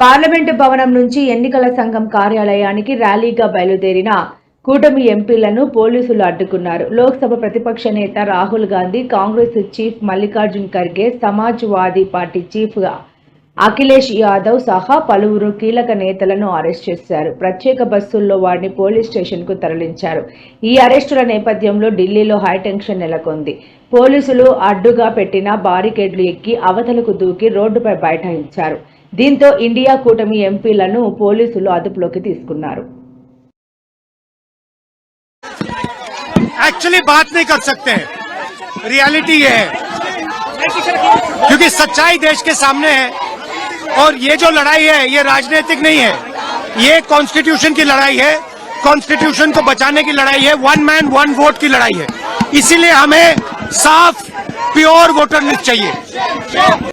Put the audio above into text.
Parliament భవనం నుంచి ఎన్నికల సంఘం కార్యాలయానికి ర్యాలీగా బయలుదేరిన కూటమి ఎంపీలను పోలీసులు అడ్డుకున్నారు. లోక్సభ ప్రతిపక్ష నేత రాహుల్ గాంధీ కాంగ్రెస్ చీఫ్ మల్లికార్జున్ ఖర్గే సమాజ్వాదీ పార్టీ చీఫ్గా అఖిలేష్ యాదవ్ సహా పలువురు కీలక నేతలను అరెస్ట్ చేశారు. ప్రత్యేక బస్సుల్లో వారిని పోలీస్ స్టేషన్కు తరలించారు. ఈ అరెస్టుల నేపథ్యంలో ఢిల్లీలో హైటెన్షన్ నెలకొంది. పోలీసులు అడ్డుగా పెట్టిన బారికేడ్లు ఎక్కి అవతలకు దూకి రోడ్డుపై బైఠాయించారు. దీంతో ఇండియా కూటమి ఎంపీలను పోలీసులు అదుపులోకి తీసుకున్నారు एक्चुअली बात नहीं कर सकते हैं रियलिटी ये है क्योंकि सच्चाई देश के सामने है और ये जो लड़ाई है ये राजनीतिक नहीं है ये कॉन्स्टिट्यूशन की लड़ाई है कॉन्स्टिट्यूशन को बचाने की लड़ाई है वन मैन वन वोट की लड़ाई है इसीलिए हमें साफ प्योर वोटर लिस्ट चाहिए